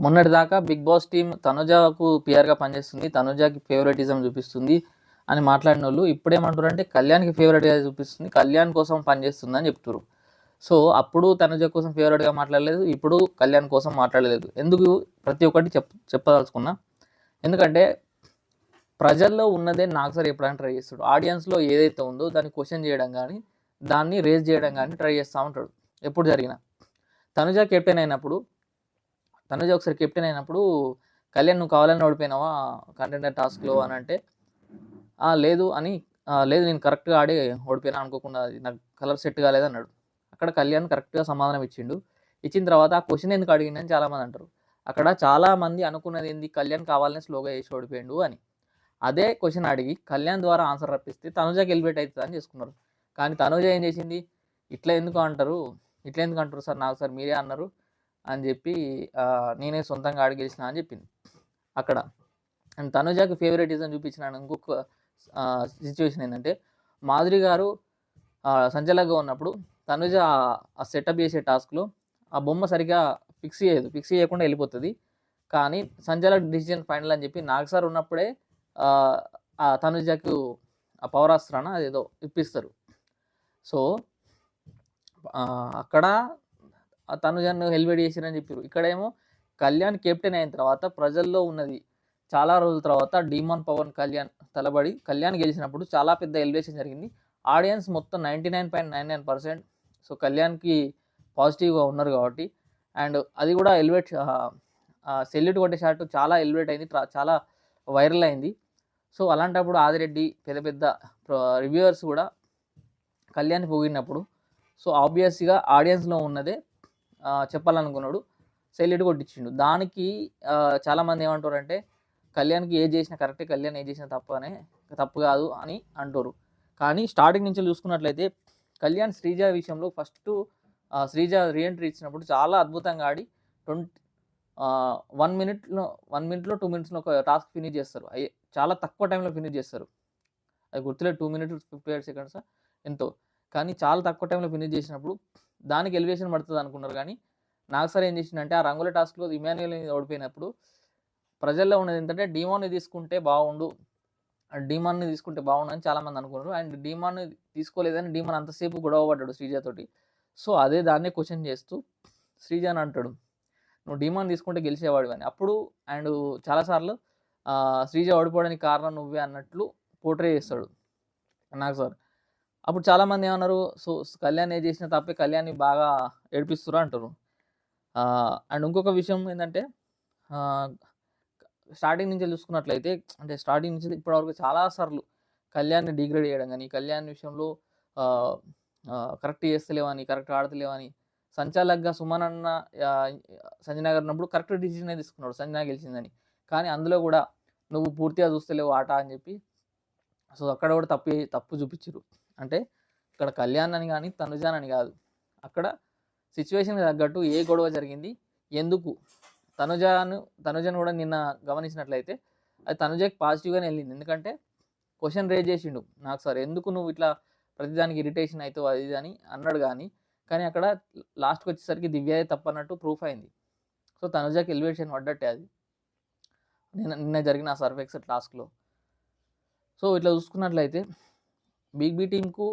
మొన్నటి దాకా Big Boss team తనుజకు పిఆర్గా పనిచేస్తుంది తనుజకి ఫేవరెటిజం చూపిస్తుంది అని మాట్లాడిన వాళ్ళు ఇప్పుడేమంటారు అంటే కళ్యాణ్కి ఫేవరెట్గా చూపిస్తుంది కళ్యాణ్ కోసం పనిచేస్తుంది అని చెప్తున్నారు సో అప్పుడు తనుజ కోసం ఫేవరెట్గా మాట్లాడలేదు ఇప్పుడు కళ్యాణ్ కోసం మాట్లాడలేదు. ఎందుకు? ప్రతి ఒక్కటి చెప్ చెప్పదలుచుకున్నా. ఎందుకంటే ప్రజల్లో ఉన్నదే నాకు సార్ ఎప్పుడైనా ట్రై చేస్తాడు. ఆడియన్స్లో ఏదైతే ఉందో దాన్ని క్వశ్చన్ చేయడం కానీ దాన్ని రేజ్ చేయడం కానీ ట్రై చేస్తూ ఉంటాడు. ఎప్పుడు జరిగినా. తనుజ కెప్టెన్ అయినప్పుడు తనుజ ఒకసారి కెప్టెన్ అయినప్పుడు కళ్యాణ్ నువ్వు కావాలని ఓడిపోయినావా కంటెండర్ టాస్క్లో అని అంటే "ఆ, లేదు అని "ఆ, లేదు నేను కరెక్ట్గా ఆడి ఓడిపోయినా అనుకోకుండా అది నాకు కలర్ సెట్ కాలేదు అన్నాడు. అక్కడ కళ్యాణ్ కరెక్ట్గా సమాధానం ఇచ్చిండు. ఇచ్చిన తర్వాత ఆ క్వశ్చన్ ఎందుకు అడిగిందని చాలామంది అంటారు. అక్కడ చాలామంది అనుకున్నది ఏంది? కళ్యాణ్ కావాలని స్లోగా చేసి ఓడిపోయిండు అని. అదే క్వశ్చన్ అడిగి కళ్యాణ్ ద్వారా ఆన్సర్ రప్పిస్తే తనుజకి ఎలివేట్ అవుతుంది అని చేసుకున్నారు. కానీ తనుజ ఏం చేసింది? ఇట్లా ఎందుకు అంటారు? ఇట్లా ఎందుకు అంటారు సార్? నాకు సార్ మీరే అన్నారు. అని చెప్పి నేనే సొంతంగా ఆడి గెలిచిన అని చెప్పింది. అక్కడ. అండ్ తనుజాకి ఫేవరెటిజం చూపించిన ఇంకొక సిచ్యువేషన్ ఏంటంటే మాధురి గారు సంచలగా ఉన్నప్పుడు తనుజ ఆ- సెటప్ చేసే టాస్క్లో ఆ బొమ్మ సరిగా ఫిక్స్ చేయదు. ఫిక్స్ చేయకుండా వెళ్ళిపోతుంది. కానీ సంచలక్ డిసిజన్ ఫైనల్ అని చెప్పి నాగ్ సార్ ఉన్నప్పుడే ఆ, తనుజకు ఆ పౌరాస్త్రాన అదేదో ఇప్పిస్తారు. సో అక్కడ ఆ తనుజను హెల్మెట్ చేసిరని చెప్పారు ఇక్కడేమో కళ్యాణ్ కెప్టెన్ అయిన తర్వాత ప్రజల్లో ఉన్నది. చాలా రోజుల తర్వాత డీమాన్ పవన్ కళ్యాణ్ తలబడి కళ్యాణ్ గెలిచినప్పుడు చాలా పెద్ద ఎలివేషన్ జరిగింది. ఆడియన్స్ మొత్తం ninety nine point nine nine percent so కళ్యాణ్కి పాజిటివ్గా ఉన్నారు కాబట్టి. అండ్ అది కూడా ఎలివేట్ సెల్యూట్ కొట్టే షాట్ చాలా ఎలివేట్ అయింది. చాలా వైరల్ అయింది. సో అలాంటప్పుడు ఆదిరెడ్డి పెద్ద పెద్ద రివ్యూవర్స్ కూడా కళ్యాణ్ పొగిడినప్పుడు సో ఆబ్వియస్గా ఆడియన్స్లో ఉన్నదే చెప్పాలనుకున్నాడు. సెల్యూట్ కొట్టించిండు. దానికి చాలామంది ఏమంటారు అంటే కళ్యాణ్కి ఏ చేసినా కరెక్టే కళ్యాణ్ ఏ చేసినా తప్పు అనే తప్పు కాదు అని అంటారు. కానీ స్టార్టింగ్ నుంచి చూసుకున్నట్లయితే కళ్యాణ్ శ్రీజ విషయంలో ఫస్ట్ శ్రీజ రీఎంట్రీ ఇచ్చినప్పుడు చాలా అద్భుతంగా ఆడి ట్వంటీ వన్ మినిట్లో వన్ మినిట్లో టూ మినిట్స్లో ఒక టాస్క్ ఫినిష్ చేస్తారు. అయ్యే చాలా తక్కువ టైంలో ఫినిష్ చేస్తారు. అది గుర్తులేదు two minutes fifty eight seconds ఎంతో. కానీ చాలా తక్కువ టైంలో ఫినిష్ చేసినప్పుడు దానికి ఎలివేషన్ పడుతుంది అనుకున్నారు. కానీ నాకు సార్ ఏం చేసిందంటే ఆ రంగుల టాస్క్లో ఇమాన్యుయల్ ఓడిపోయినప్పుడు ప్రజల్లో ఉన్నది ఏంటంటే డిమాన్ని తీసుకుంటే బాగుండు. డీమాన్ని తీసుకుంటే బాగుండు అని చాలామంది అనుకున్నారు. అండ్ డిమాన్ని తీసుకోలేదని డీమాన్ అంతసేపు గొడవ పడ్డాడు శ్రీజతోటి సో అదే దాన్నే క్వశ్చన్ చేస్తూ శ్రీజ అని అంటాడు నువ్వు డీమాన్ తీసుకుంటే గెలిచేవాడు అని. అప్పుడు అండ్ చాలాసార్లు ఆ, శ్రీజ ఓడిపోవడానికి కారణం నువ్వే అన్నట్లు పోర్ట్రే చేస్తాడు నాకు సార్ అప్పుడు చాలామంది ఏమన్నారు సో కళ్యాణ్ ఏ చేసిన తప్పే కళ్యాణ్ని బాగా ఏడిపిస్తురా అంటారు. అండ్ ఇంకొక విషయం ఏంటంటే స్టార్టింగ్ నుంచి చూసుకున్నట్లయితే అంటే స్టార్టింగ్ నుంచి ఇప్పటివరకు చాలాసార్లు కళ్యాణ్ని డిగ్రేడ్ చేయడం కానీ కళ్యాణ్ విషయంలో కరెక్ట్ చేస్తలేవని కరెక్ట్ ఆడతలేవని సంచాలక్గా సుమన్ అన్న ఆ, గారు ఉన్నప్పుడు కరెక్ట్ డిసిజనే తీసుకున్నాడు సంజన గెలిచిందని. కానీ అందులో కూడా నువ్వు పూర్తిగా చూస్తలేవు ఆట అని చెప్పి సో అక్కడ కూడా తప్పు తప్పు చూపించారు అంటే ఇక్కడ కళ్యాణ్ అని కానీ తనుజాన్ అని కాదు. అక్కడ సిచ్యువేషన్కి తగ్గట్టు ఏ గొడవ జరిగింది ఎందుకు? తనుజాను తనుజను కూడా నిన్న గమనించినట్లయితే అది తనుజకి పాజిటివ్గానే వెళ్ళింది. ఎందుకంటే క్వశ్చన్ రేజ్ చేసిండు. నాకు సార్ ఎందుకు నువ్వు ఇట్లా ప్రతిదానికి ఇరిటేషన్ అవుతావు అది ఇది అని అన్నాడు కానీ కానీ అక్కడ లాస్ట్కి వచ్చేసరికి దివ్యాయే తప్పన్నట్టు ప్రూఫ్ అయింది. సో తనుజకి ఎలివేషన్ పడ్డట్టే అది. నిన్న నిన్న జరిగిన ఆ సర్ఫెక్స్ టాస్క్లో సో ఇట్లా చూసుకున్నట్లయితే బిగ్ బి టీంకు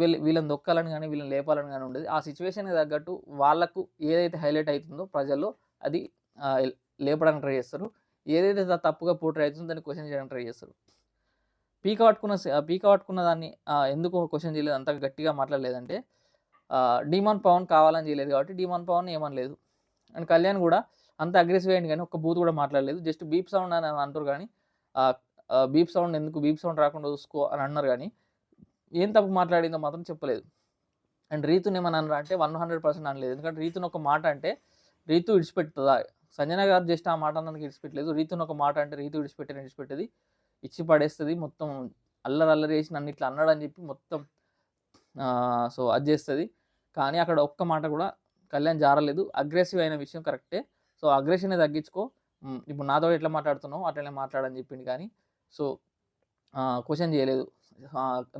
వీళ్ళ వీళ్ళని దొక్కాలని కానీ వీళ్ళని లేపాలని కానీ ఉండేది. ఆ సిచ్యువేషన్కి తగ్గట్టు వాళ్ళకు ఏదైతే హైలైట్ అవుతుందో ప్రజల్లో అది లేపడానికి ట్రై చేస్తారు. ఏదైతే తప్పుగా పోటీ అవుతుందో దాన్ని క్వశ్చన్ చేయడానికి ట్రై చేస్తారు. పీక పట్టుకున్న పీక పట్టుకున్న దాన్ని ఎందుకు క్వశ్చన్ చేయలేదు అంత గట్టిగా మాట్లాడలేదంటే డిమాన్ పవన్ కావాలని చేయలేదు కాబట్టి డిమాన్ పవన్ ఏమనలేదు. అండ్ కళ్యాణ్ కూడా అంత అగ్రెసివ్ అయింది కానీ ఒక్క బూత్ కూడా మాట్లాడలేదు. జస్ట్ బీప్ సౌండ్ అని అంటారు కానీ బీప్ సౌండ్ ఎందుకు బీప్ సౌండ్ రాకుండా చూసుకో అని అన్నారు కానీ ఏం తప్పు మాట్లాడిందో మాత్రం చెప్పలేదు. అండ్ రీతుని ఏమని అన్నారు అంటే వన్ హండ్రెడ్ పర్సెంట్ అనలేదు. ఎందుకంటే రీతుని ఒక మాట అంటే రీతు విడిచిపెడుతుందా సంజన గారు జస్ట్ ఆ మాట అన్నదానికి విడిచిపెట్టలేదు. రీతుని ఒక మాట అంటే రీతు విడిచిపెట్టి విడిచిపెట్టేది ఇచ్చి పడేస్తుంది. మొత్తం అల్లరి అల్లరి చేసి నన్ను ఇట్లా అన్నాడు అని చెప్పి మొత్తం సో అది చేస్తుంది. కానీ అక్కడ ఒక్క మాట కూడా కళ్యాణ్ జారలేదు. అగ్రెసివ్ అయిన విషయం కరెక్టే. సో అగ్రెషన్ తగ్గించుకో. ఇప్పుడు నాతో ఎట్లా మాట్లాడుతున్నావు? అట్లనే మాట్లాడని చెప్పింది కానీ సో క్వశ్చన్ చేయలేదు.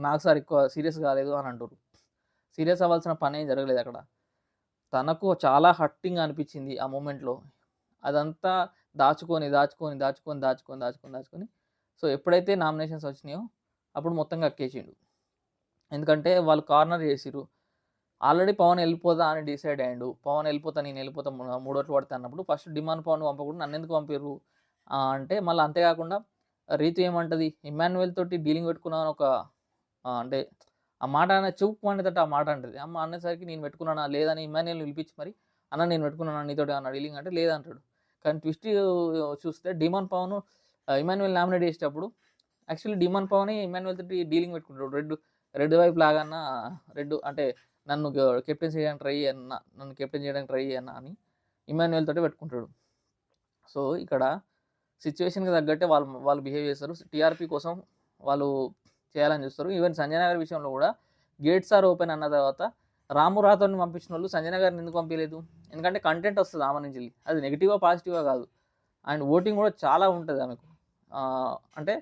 నాకు సార్ ఎక్కువ సీరియస్ కాలేదు అని అంటారు సీరియస్ అవ్వాల్సిన పని ఏం జరగలేదు అక్కడ. తనకు చాలా హట్టింగ్ అనిపించింది ఆ మూమెంట్లో. అదంతా దాచుకొని దాచుకొని దాచుకొని దాచుకొని దాచుకొని దాచుకొని. సో ఎప్పుడైతే నామినేషన్స్ వచ్చినాయో అప్పుడు మొత్తం కక్కేసిండు. ఎందుకంటే వాళ్ళు కార్నర్ చేసిరు ఆల్రెడీ పవన్ వెళ్ళిపోదా అని డిసైడ్ అయ్యాడు. పవన్ వెళ్ళిపోతా నేను వెళ్ళిపోతా మూడోట్లు పడతా అన్నప్పుడు ఫస్ట్ డిమాండ్ పవన్ పంపకుండా నన్ను ఎందుకు పంపారు అంటే మళ్ళీ అంతేకాకుండా రీతు ఏమంటది? ఇమాన్యువల్ తోటి డీలింగ్ పెట్టుకున్నాను ఒక అంటే ఆ మాట అనే చూపు అనేటట్టు ఆ మాట అంటది. అమ్మ అనేసరికి నేను పెట్టుకున్నానా? లేదని ఇమాన్యువల్ పిలిపించి మరి అన్న నేను పెట్టుకున్నాను నీతోటి? అన్న డీలింగ్ అంటే లేదంటాడు కానీ ట్విస్ట్ చూస్తే డిమాన్ పవన్ ఇమాన్యువల్ నామినేట్ చేసేటప్పుడు యాక్చువల్లీ డిమాన్ పవన్ ఇమాన్యువల్ తోటి డీలింగ్ పెట్టుకుంటాడు. రెడ్ రెడ్ వైపు లాగన్నా రెడ్ అంటే నన్ను కెప్టెన్ చేయడానికి ట్రై అన్న నన్ను కెప్టెన్ చేయడానికి ట్రై అన్న అని ఇమాన్యువల్ తోటి పెట్టుకుంటాడు. సో ఇక్కడ సిచ్యువేషన్కి తగ్గట్టే వాళ్ళు వాళ్ళు బిహేవ్ చేస్తారు. టీఆర్పీ కోసం వాళ్ళు చేయాలని చూస్తారు. ఈవెన్ సంజయ్ నగర్ విషయంలో కూడా గేట్స్ ఆర్ ఓపెన్ అన్న తర్వాత రాము రాథోడ్ని పంపించిన వాళ్ళు సంజయ్ నగర్ని ఎందుకు పంపించలేదు? ఎందుకంటే కంటెంట్ వస్తుంది ఆమె నుంచి. అది నెగిటివా పాజిటివా కాదు. అండ్ ఓటింగ్ కూడా చాలా ఉంటుంది ఆమెకు. అంటే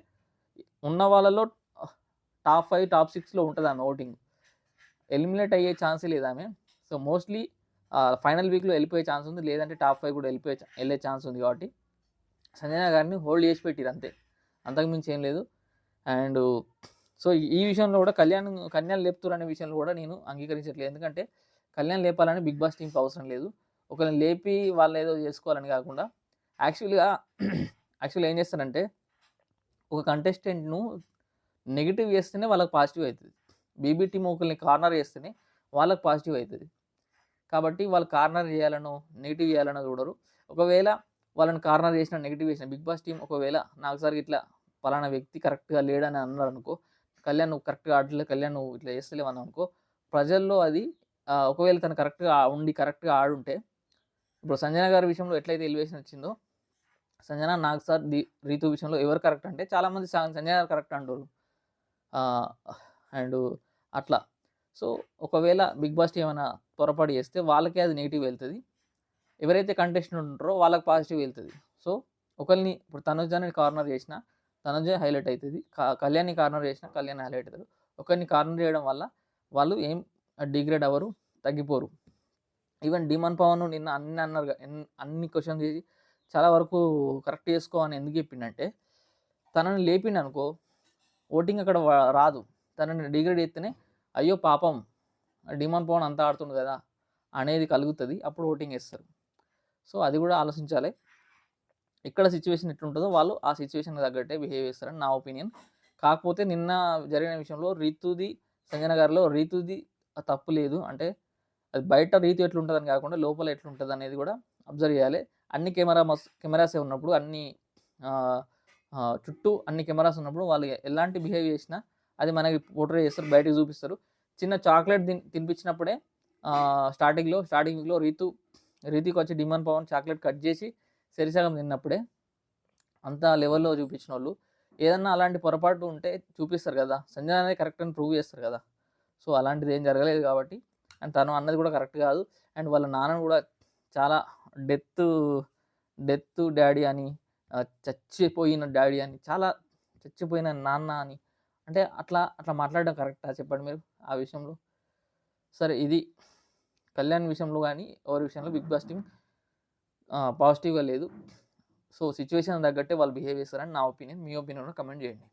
ఉన్న వాళ్ళలో టాప్ ఫైవ్ టాప్ సిక్స్లో ఉంటుంది ఆమె ఓటింగ్. ఎలిమినేట్ అయ్యే ఛాన్స్ లేదు ఆమె. సో మోస్ట్లీ ఫైనల్ వీక్లో వెళ్ళిపోయే ఛాన్స్ ఉంది. లేదంటే టాప్ ఫైవ్ కూడా వెళ్ళిపోయే వెళ్ళే ఛాన్స్ ఉంది కాబట్టి. సంజన గారిని హోల్డ్ చేసి పెట్టిరు అంతే. అంతకుమించి ఏం లేదు. అండ్ సో ఈ విషయంలో కూడా కళ్యాణ్ కళ్యాణ్ లేపుతురు అనే విషయంలో కూడా నేను అంగీకరించట్లేదు. ఎందుకంటే కళ్యాణ్ లేపాలని బిగ్ బాస్ టీంకి అవసరం లేదు. ఒకరిని లేపి వాళ్ళు ఏదో చేసుకోవాలని కాకుండా యాక్చువల్గా యాక్చువల్గా ఏం చేస్తారంటే ఒక కంటెస్టెంట్ను నెగిటివ్ చేస్తేనే వాళ్ళకి పాజిటివ్ అవుతుంది. బీబీ టీం ఒకరిని కార్నర్ చేస్తేనే వాళ్ళకి పాజిటివ్ అవుతుంది. కాబట్టి వాళ్ళు కార్నర్ చేయాలనో నెగిటివ్ చేయాలనో చూడరు. ఒకవేళ వాళ్ళని కార్నర్ చేసిన నెగిటివ్ చేసిన. బిగ్ బాస్ టీం ఒకవేళ నాకు సార్ ఇట్లా పలానా వ్యక్తి కరెక్ట్గా లేడని అన్నారు అనుకో కళ్యాణ్ నువ్వు కరెక్ట్గా ఆడలే కళ్యాణ్ నువ్వు ఇట్లా చేస్తలేవు అని అనుకో ప్రజల్లో అది ఒకవేళ తను కరెక్ట్గా ఉండి కరెక్ట్గా ఆడుంటే ఇప్పుడు సంజన గారి విషయంలో ఎట్లయితే ఎలివేషన్ వచ్చిందో సంజన నాకు సార్ ది రీతు విషయంలో ఎవరు కరెక్ట్ అంటే చాలామంది సంజన గారు కరెక్ట్ అంటారు. అండ్ అట్లా. సో ఒకవేళ బిగ్ బాస్ ఏమైనా పొరపాటు చేస్తే వాళ్ళకే అది నెగిటివ్ వెళ్తుంది. ఎవరైతే కంటెస్టెంట్ ఉంటారో వాళ్ళకి పాజిటివ్ వెళ్తుంది. సో ఒకరిని ఇప్పుడు తనుజాని కార్నర్ చేసిన తనుజ హైలైట్ అవుతుంది కళ్యాణ్ని కార్నర్ చేసిన కళ్యాణ్ హైలైట్ అవుతారు ఒకరిని కార్నర్ చేయడం వల్ల వాళ్ళు ఏం డిగ్రేడ్ అవ్వరు తగ్గిపోరు. ఈవెన్ డిమాన్ పవన్ నిన్న అన్ని అన్నారు అన్ని క్వశ్చన్ చేసి చాలా వరకు కరెక్ట్ చేసుకో అని ఎందుకు చెప్పిండంటే తనని లేపిండు అనుకో ఓటింగ్ అక్కడ రాదు. తనని డిగ్రేడ్ చేస్తేనే అయ్యో పాపం డిమాన్ పవన్ అంతా ఆడుతుంది కదా అనేది కలుగుతుంది. అప్పుడు ఓటింగ్ వేస్తారు. సో అది కూడా ఆలోచించాలి. ఇక్కడ సిచ్యువేషన్ ఎట్లుంటుందో వాళ్ళు ఆ సిచ్యువేషన్ తగ్గట్టే బిహేవ్ చేస్తారని నా ఒపీనియన్. కాకపోతే నిన్న జరిగిన విషయంలో రీతుది సంజన గారిలో రీతుది తప్పు లేదు. అంటే అది బయట రీతి ఎట్లుంటుందని కాకుండా లోపల ఎట్లుంటుంది అనేది కూడా అబ్జర్వ్ చేయాలి. అన్ని కెమెరా మస్ కెమెరాసే ఉన్నప్పుడు అన్ని చుట్టూ అన్ని కెమెరాస్ ఉన్నప్పుడు వాళ్ళు ఎలాంటి బిహేవ్ చేసినా అది మనకి పోర్ట్రే చేస్తారు బయటకు చూపిస్తారు. చిన్న చాక్లెట్ తిన్ తినిపించినప్పుడే స్టార్టింగ్లో స్టార్టింగ్లో రీతు రీతికి వచ్చి డిమాండ్ పవన్ చాక్లెట్ కట్ చేసి సరిసగం తిన్నప్పుడే అంత లెవెల్లో చూపించిన వాళ్ళు ఏదన్నా అలాంటి పొరపాటు ఉంటే చూపిస్తారు కదా. సంజయ్ అనేది కరెక్ట్ అని ప్రూవ్ చేస్తారు కదా. సో అలాంటిది ఏం జరగలేదు కాబట్టి. అండ్ తను అన్నది కూడా కరెక్ట్ కాదు. అండ్ వాళ్ళ నాన్నను కూడా చాలా డెత్ డెత్ డాడీ అని చచ్చిపోయిన డాడీ అని చాలా చచ్చిపోయిన నాన్న అని. అంటే అట్లా అట్లా మాట్లాడడం కరెక్టా చెప్పండి మీరు ఆ విషయంలో? సరే ఇది కళ్యాణ్ విషయంలో కానీ ఎవరి విషయంలో బిగ్ బాస్ టీం పాజిటివ్గా లేదు. సో సిచ్యువేషన్ తగ్గట్టే వాళ్ళు బిహేవ్ చేస్తారని నా ఒపీనియన్. మీ ఒపీనియన్ కమెంట్ చేయండి.